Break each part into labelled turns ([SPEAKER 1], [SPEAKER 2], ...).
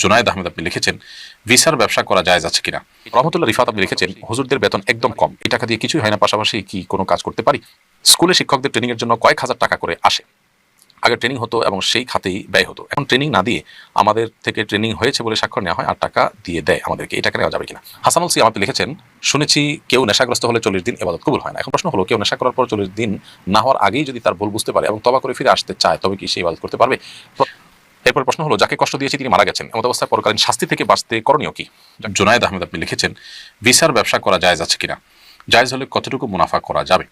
[SPEAKER 1] জুনায়দ আহমেদ আপনি লিখেছেন, ভিসার ব্যবসা করা যায় আছে কিনা? রহমতুল্লাহ রিফাত আপনি লিখেছেন, হুজুরদের বেতন একদম কম। এই টাকা দিয়ে কিছুই হয় না, পাশাপাশি কি কোনো কাজ করতে পারি? স্কুলে শিক্ষকদের ট্রেনিং এর জন্য কয়েক হাজার টাকা করে আসে। আগে ট্রেনিং হতো এবং সেই খাতেই ব্যয় হতো। এখন ট্রেনিং না দিয়ে আমাদের থেকে ট্রেনিং হয়েছে বলে স্বাক্ষর নেওয়া হয় আর টাকা দিয়ে দেয় আমাদেরকে। এই টাকা নেওয়া যাবে কিনা? হাসানুল সিয়াম আপনি লিখেছেন, শুনেছি কেউ নেশাগ্রস্ত হলে চল্লিশ দিন এবাদত কবুল হয় না। এখন প্রশ্ন হলো, কেউ নেশা করার পর চল্লিশ দিন না হওয়ার আগেই যদি তার ভুল বুঝতে পারে এবং তবা করে ফিরে আসতে চায়, তবে কি সেই ইবাদত করতে পারবে? এরপর প্রশ্ন হলো, যাকে কষ্ট দিয়েছে তিনি মারা গেছেন। এমন অবস্থায় পরকালীন শাস্তি থেকে বাঁচতে করণীয় কি? জুনায়দ আহমেদ আপনি লিখেছেন, ভিসার ব্যবসা করা জায়েজ আছে কিনা? জায়েজ হলে কতটুকু মুনাফা করা যাবে?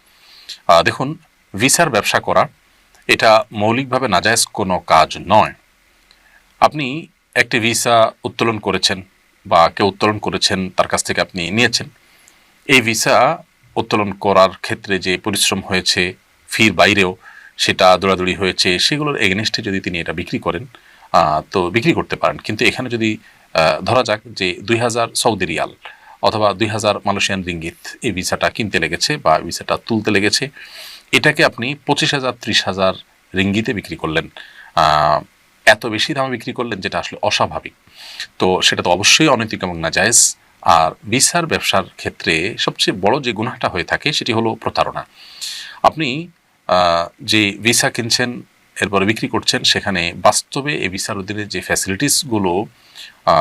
[SPEAKER 1] দেখুন, ভিসার ব্যবসা করা, এটা মৌলিকভাবে নাজায়েজ কোনো কাজ নয়। আপনি একটি ভিসা উত্তোলন করেছেন বা কেউ উত্তোলন করেছেন, তার কাছ থেকে আপনি নিয়েছেন। এই ভিসা উত্তোলন করার ক্ষেত্রে যে পরিশ্রম হয়েছে, ফির বাইরেও সেটা দৌড়াদৌড়ি হয়েছে, সেগুলোর এগেনস্টে যদি তিনি এটা বিক্রি করেন তো বিক্রি করতে পারেন। কিন্তু এখানে যদি ধরা যাক যে দুই হাজার সৌদি রিয়াল অথবা দুই হাজার মালয়েশিয়ান রিঙ্গিত এই ভিসাটা কিনতে লেগেছে বা ভিসাটা তুলতে লেগেছে, এটাকে আপনি পঁচিশ হাজার, ত্রিশ হাজার রিঙ্গিতে বিক্রি করলেন। এত বেশি দামে বিক্রি করলেন যেটা আসলে অস্বাভাবিক। তো সেটা তো অবশ্যই অনৈতিক এবং নাজায়েজ। আর ভিসার ব্যবসার ক্ষেত্রে সবচেয়ে বড় যে গুনাহটা হয়ে থাকে সেটি হলো প্রতারণা। আপনি যে ভিসা কিনছেন এরপরে বিক্রি করছেন, সেখানে বাস্তবে এই ভিসার অধীনে যে ফ্যাসিলিটিসগুলো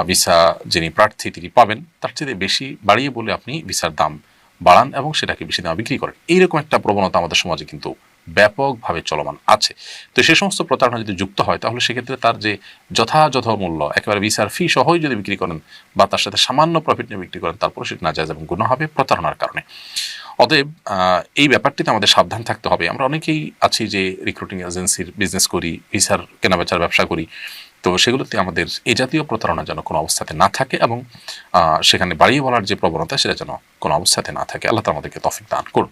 [SPEAKER 1] ভিসা যিনি প্রার্থী তিনি পাবেন, তার চেয়ে বেশি বাড়িয়ে বলে আপনি ভিসার দাম বাড়ান এবং সেটাকে বেশি দামে বিক্রি করেন। এইরকম একটা প্রবণতা আমাদের সমাজে কিন্তু ব্যাপকভাবে চলমান আছে। তো সে সমস্ত প্রতারণা যদি যুক্ত হয়, তাহলে সেক্ষেত্রে তার যে যথাযথ মূল্য, একেবারে ভিসার ফি সহই যদি বিক্রি করেন বা তার সাথে সামান্য প্রফিট নিয়ে বিক্রি করেন তারপরে সেটা নাজায়জ এবং গুণ হবে প্রতারণার কারণে। অতএব এই ব্যাপারটিতে আমাদের সাবধান থাকতে হবে। আমরা অনেকেই আছি যে রিক্রুটিং এজেন্সির বিজনেস করি, ভিসার, কেনাবেচার ব্যবসা করি। তো সেগুলোতে আমাদের এই জাতীয় প্রতারণা যেন কোনো অবস্থাতে না থাকে এবং সেখানে বাড়িয়ে বলার যে প্রবণতা, সেটা যেন কোনো অবস্থাতে না থাকে। আল্লাহ আমাদেরকে তফিক দান করুন।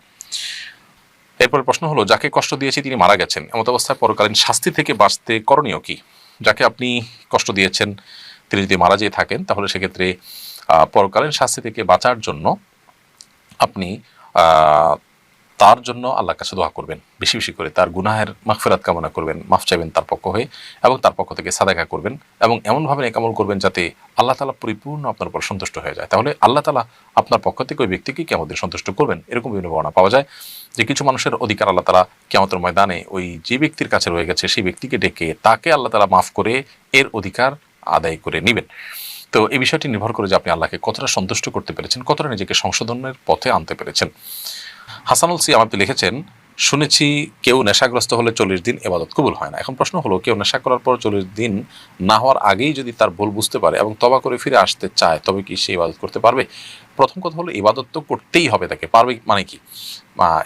[SPEAKER 1] এরপর প্রশ্ন হলো, যাকে কষ্ট দিয়েছি তিনি মারা গেছেন? এমত অবস্থায় পরকালীন শাস্তি থেকে বাঁচতে করণীয় কি? যাকে আপনি কষ্ট দিয়েছেন, তিনি যদি মারা যেয়ে থাকেন, তাহলে সেক্ষেত্রে পরকালীন শাস্তি থেকে বাঁচার জন্য আপনি তার জন্য আল্লাহর কাছে দোয়া করবেন। বেশি বেশি করে তার গুনাহের মাগফিরাত কামনা করবেন, মাফ চাইবেন তার পক্ষ হয়ে এবং তার পক্ষ থেকে সাদাকা করবেন এবং এমনভাবে নেকামল করবেন যাতে আল্লাহ তালা পরিপূর্ণ আপনার উপর সন্তুষ্ট হয়ে যায়। তাহলে আল্লাহ তালা আপনার পক্ষ থেকে ওই ব্যক্তিকে কেমন সন্তুষ্ট করবেন। এরকম বিভিন্ন বর্ণনা পাওয়া যায় যে কিছু মানুষের অধিকার আল্লাহ তালা কেমতের ময়দানে ওই যে ব্যক্তির কাছে রয়ে গেছে সেই ব্যক্তিকে ডেকে তাকে আল্লাহ তালা মাফ করে এর অধিকার আদায় করে নেবেন। তো এই বিষয়টি নির্ভর করে যে আপনি আল্লাহকে কতটা সন্তুষ্ট করতে পেরেছেন, কতটা নিজেকে সংশোধনের পথে আনতে পেরেছেন। হাসানুল সিয়াম আপনি লিখেছেন, শুনেছি কেউ নেশাগ্রস্ত হলে চল্লিশ দিন এবাদত কবুল হয় না। এখন প্রশ্ন হলো, কেউ নেশা করার পর চল্লিশ দিন না হওয়ার আগেই যদি তার ভুল বুঝতে পারে এবং তবা করে ফিরে আসতে চায়, তবে কি সে ইবাদত করতে পারবে? প্রথম কথা হলো, ইবাদত তো করতেই হবে তাকে। পারবে মানে কি?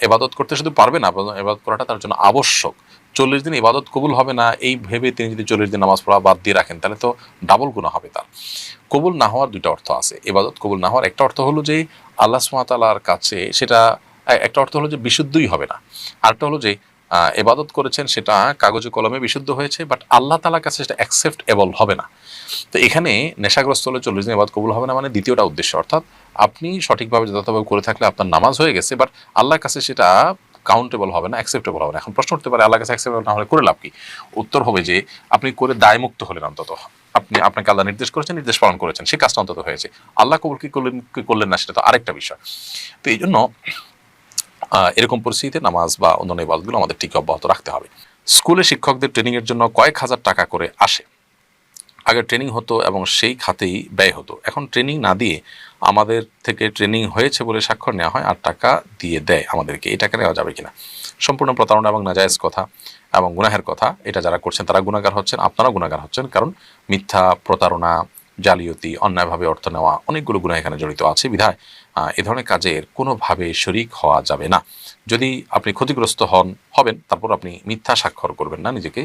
[SPEAKER 1] এবাদত করতে শুধু পারবে না এবাদত করাটা তার জন্য আবশ্যক। চল্লিশ দিন ইবাদত কবুল হবে না, এই ভেবে তিনি যদি চল্লিশ দিন নামাজ পড়া বাদ দিয়ে রাখেন, তাহলে তো ডাবল গুণা হবে তার। কবুল না হওয়ার দুইটা অর্থ আছে। এবাদত কবুল না হওয়ার একটা অর্থ হলো যে, আল্লাহ সুমাতালার কাছে সেটা একটা অর্থ হলো যে বিশুদ্ধই হবে না। আরেকটা হলো যে এবাদত করেছেন সেটা কাগজে কলমে বিশুদ্ধ হয়েছে বাট আল্লাহ তালার কাছে সেটা অ্যাকসেপ্ট এবল হবে না। তো এখানে নেশাগ্রস্ত হলে চল্লিশ দিন এবাদ কবুল হবে না মানে দ্বিতীয়টা উদ্দেশ্য। অর্থাৎ আপনি সঠিকভাবে যথাযথভাবে করে থাকলে আপনার নামাজ হয়ে গেছে বাট আল্লাহর কাছে সেটা কাউন্টেবল হবে না অ্যাকসেপ্টেবল হবে না। এখন প্রশ্ন উঠতে পারে আল্লাহ কাছে অ্যাকসেপ্টেবল না হলে করে লাভ কি? উত্তর হবে যে, আপনি করে দায়মুক্ত হলেন অন্তত। আপনি, আপনাকে আল্লাহ নির্দেশ করেছেন, নির্দেশ পালন করেছেন, সে কাজটা অন্তত হয়েছে। আল্লাহ কবুল কি করলেন কি করলেন না সেটা তো আরেকটা বিষয়। তো এই জন্য এরকম পরিস্থিতিতে নামাজ বা অন্যান্য ইবাদতগুলো আমাদের ঠিক অব্যাহত রাখতে হবে। স্কুলে শিক্ষকদের ট্রেনিংয়ের জন্য কয়েক হাজার টাকা করে আসে। আগে ট্রেনিং হতো এবং সেই খাতেই ব্যয় হতো। এখন ট্রেনিং না দিয়ে আমাদের থেকে ট্রেনিং হয়েছে বলে স্বাক্ষর নেওয়া হয় আর টাকা দিয়ে দেয় আমাদেরকে। এই টাকা নেওয়া যাবে কিনা? সম্পূর্ণ প্রতারণা এবং নাজায়েজ কথা এবং গুনাহের কথা। এটা যারা করছেন তারা গুণাগার হচ্ছেন আপনারা গুণাগার হচ্ছেন। কারণ মিথ্যা, প্রতারণা জালিয়াতি, অন্যায়ভাবে অর্থ নেওয়া, অনেকগুলো গুণা এখানে জড়িত আছে, বিধায় এ ধরনের কাজের কোনোভাবে শরিক হওয়া যাবে না। যদি আপনি ক্ষতিগ্রস্ত হন, হবেন, তারপর আপনি মিথ্যা স্বাক্ষর করবেন না, নিজেকে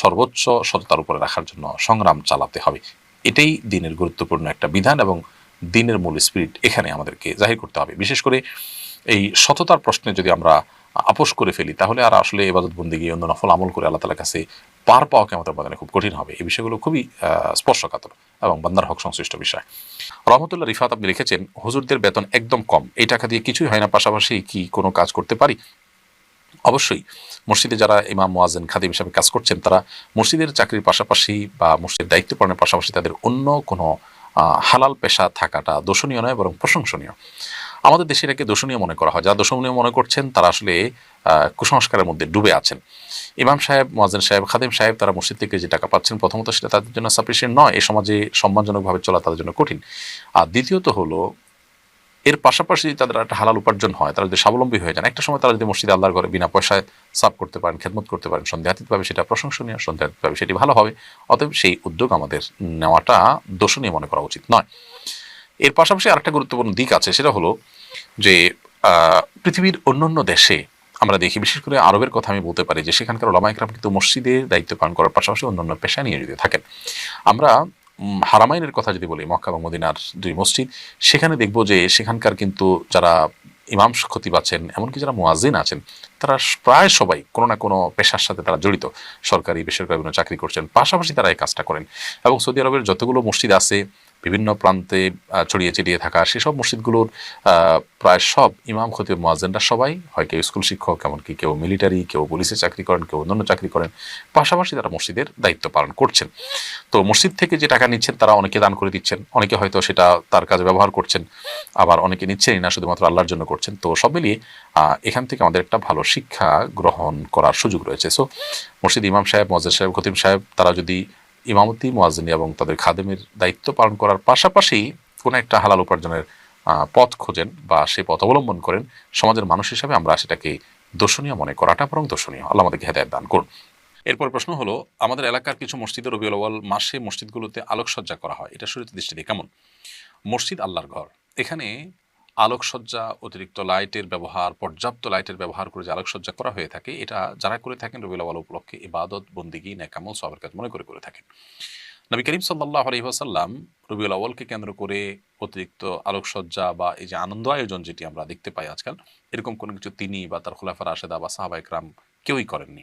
[SPEAKER 1] সর্বোচ্চ সততার উপরে রাখার জন্য সংগ্রাম চালাতে হবে। এটাই দিনের গুরুত্বপূর্ণ একটা বিধান এবং দিনের মূল স্পিরিট এখানে আমাদেরকে জাহির করতে হবে। বিশেষ করে এই সততার প্রশ্নে যদি আমরা আপোষ করে ফেলি, তাহলে আর আসলে এবাদত বন্দিগি অন্য নফল আমল করে আল্লাহ তালার কাছে পার পাওয়া কেমন বাগানে খুব কঠিন হবে। এই বিষয়গুলো খুবই স্পর্শকাতর এবং বান্দার হক সংশ্লিষ্ট বিষয়। রহমতুল্লাহ রিফাত আপনি লিখেছেন, হুজুরদের বেতন একদম কম, এই টাকা দিয়ে কিছুই হয় না, পাশাপাশি কি কোনো কাজ করতে পারি? অবশ্যই, মসজিদে যারা ইমাম মোয়াজেন খাদিম হিসাবে কাজ করছেন, তারা মসজিদের চাকরির পাশাপাশি বা মসজিদের দায়িত্ব পালনের পাশাপাশি তাদের অন্য কোনো হালাল পেশা থাকাটা দোষণীয় নয়, বরং প্রশংসনীয়। আমাদের দেশে এটাকে দোষণীয় মনে করা হয়। যারা দোষণীয় মনে করছেন, তারা আসলে কুসংস্কারের মধ্যে ডুবে আছেন। ইমাম সাহেব মোয়াজেন সাহেব, খাদিম সাহেব, তারা মসজিদ থেকে যে টাকা পাচ্ছেন, প্রথমত সেটা তাদের জন্য সাফিসিয়েন্ট নয়। এ সমাজে সম্মানজনকভাবে চলা তাদের জন্য কঠিন। আর দ্বিতীয়ত হলো, এর পাশাপাশি যদি তাদের একটা হালাল উপার্জন হয়, তারা যদি স্বাবলম্বী হয়ে যান, একটা সময় তারা যদি মসজিদে আল্লাহর ঘরে বিনা পয়সায় সাফ করতে পারেন, খেদমত করতে পারেন, সন্দেহাতীতভাবে সেটা প্রশংসনীয়, সন্দেহাতীতভাবে সেটি ভালো হবে। অতএব সেই উদ্যোগ আমাদের নেওয়াটা দোষণীয় মনে করা উচিত নয়। এর পাশাপাশি আরেকটা গুরুত্বপূর্ণ দিক আছে, সেটা হলো যে পৃথিবীর অন্যান্য দেশে আমরা দেখি, বিশেষ করে আরবের কথা আমি বলতে পারি, যে সেখানকার ওলামা একরাম কিন্তু মসজিদের দায়িত্ব পালন করার পাশাপাশি অন্যান্য পেশায় নিয়োজিত থাকেন। আমরা হারামাইনের কথা যদি বলি, মক্কা এবং মদিনার দুই মসজিদ, সেখানে দেখব যে সেখানকার কিন্তু যারা ইমাম খতিব আছেন, এমনকি যারা মুয়াজিন আছেন, তারা প্রায় সবাই কোনো না কোনো পেশার সাথে তারা জড়িত। সরকারি, বেসরকারি বিভিন্ন চাকরি করছেন, পাশাপাশি তারা এই কাজটা করেন। এবং সৌদি আরবের যতগুলো মসজিদ আছে বিভিন্ন প্রান্তে ছড়িয়ে ছিটিয়ে থাকা সেসব মসজিদগুলোর প্রায় সব ইমাম, খতিব মোয়াজেনরা সবাই হয় কেউ স্কুল শিক্ষক, এমনকি কেউ মিলিটারি, কেউ পুলিশে চাকরি করেন, কেউ অন্যান্য চাকরি করেন। পাশাপাশি তারা মসজিদের দায়িত্ব পালন করছেন। তো মসজিদ থেকে যে টাকা নিচ্ছেন, তারা অনেকে দান করে দিচ্ছেন, অনেকে হয়তো সেটা তার কাজে ব্যবহার করছেন, আবার অনেকে নিচ্ছেনই না, শুধুমাত্র আল্লাহর জন্য করছেন। তো সব মিলিয়ে এখান থেকে আমাদের একটা ভালো শিক্ষা গ্রহণ করার সুযোগ রয়েছে। সো মসজিদ ইমাম সাহেব মজাদ সাহেব খতিম সাহেব, তারা যদি ইমামতি মোয়াজিনী এবং তাদের খাদেমের দায়িত্ব পালন করার পাশাপাশি কোনো একটা হালাল উপার্জনের পথ খোঁজেন বা সে পথ অবলম্বন করেন, সমাজের মানুষ হিসাবে আমরা সেটাকে দর্শনীয় মনে করাটা বরং দর্শনীয়। আল্লাহ আমাদেরকে হেদায়ত দান করুন। এরপর প্রশ্ন হলো, আমাদের এলাকার কিছু মসজিদের রবিউল আউয়াল মাসে মসজিদগুলোতে আলোকসজ্জা করা হয়। এটা শুরুতে দৃষ্টিতে কেমন? মসজিদ আল্লাহর ঘর। এখানে আলোকসজ্জা, অতিরিক্ত লাইটের ব্যবহার, পর্যাপ্ত লাইটের ব্যবহার করে যে আলোকসজ্জা করা হয়ে থাকে, এটা যারা করে থাকেন রবিউল আউয়াল উপলক্ষে ইবাদত, বন্দিগি ন্যাকামল সবের কাজ মনে করে করে থাকেন। নবী করিম সাল্লাহ আলহিহাসাল্লাম রবিউল আউ্বালকে কেন্দ্র করে অতিরিক্ত আলোকসজ্জা বা এই যে আনন্দ আয়োজন যেটি আমরা দেখতে পাই আজকাল, এরকম কোনো কিছু তিনি বা তার খোলাফার আশেদা বা সাহাবা একরাম কেউই করেননি।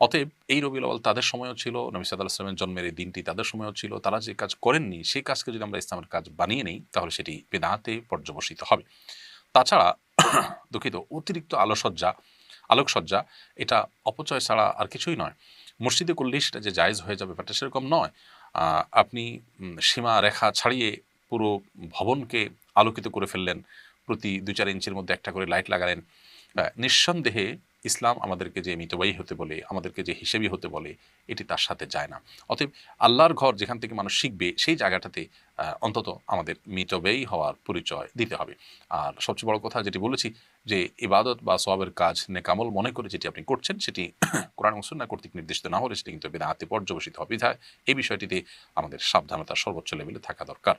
[SPEAKER 1] অতএব এই রবিউল আউ্বাল তাদের সময়ও ছিল, নবী সাদা ইসলামের জন্মের এই দিনটি তাদের সময়ও ছিল, তারা যে কাজ করেননি সেই কাজকে যদি আমরা ইসলামের কাজ বানিয়ে নিই, তাহলে সেটি বেদাহাতে পর্যবসিত হবে। তাছাড়া দুঃখিত, অতিরিক্ত আলোসজ্জা আলোকসজ্জা, এটা অপচয় ছাড়া আর কিছুই নয়। মসজিদে করলেই সেটা যে জায়েজ হয়ে যাবে ব্যাপারটা সেরকম নয়। আপনি সীমা রেখা ছাড়িয়ে পুরো ভবনকে আলোকিত করে ফেললেন। প্রতি দু চার ইঞ্চির মধ্যে একটা করে লাইট লাগালেন। নিঃসন্দেহে ইসলাম আমাদেরকে যে মিতবায়ী হতে বলে, আমাদেরকে যে হিসেবি হতে বলে, এটি তার সাথে যায় না। অতএব আল্লাহর ঘর যেখান থেকে মানুষ শিখবে, সেই জায়গাটাতে অন্তত আমাদের মিতব্যয়ী হওয়ার পরিচয় দিতে হবে। আর সবচেয়ে বড় কথা যেটি বলেছি, যে ইবাদত বা সওয়াবের কাজ নেকামল মনে করে যেটি আপনি করছেন, সেটি কোরআন মুসন্না কর্তৃক নির্দিষ্ট না হলে সেটি কিন্তু বেদাহাতে পর্যবসিত হবে। এই বিষয়টিতে আমাদের সাবধানতা সর্বোচ্চ লেভেলে থাকা দরকার।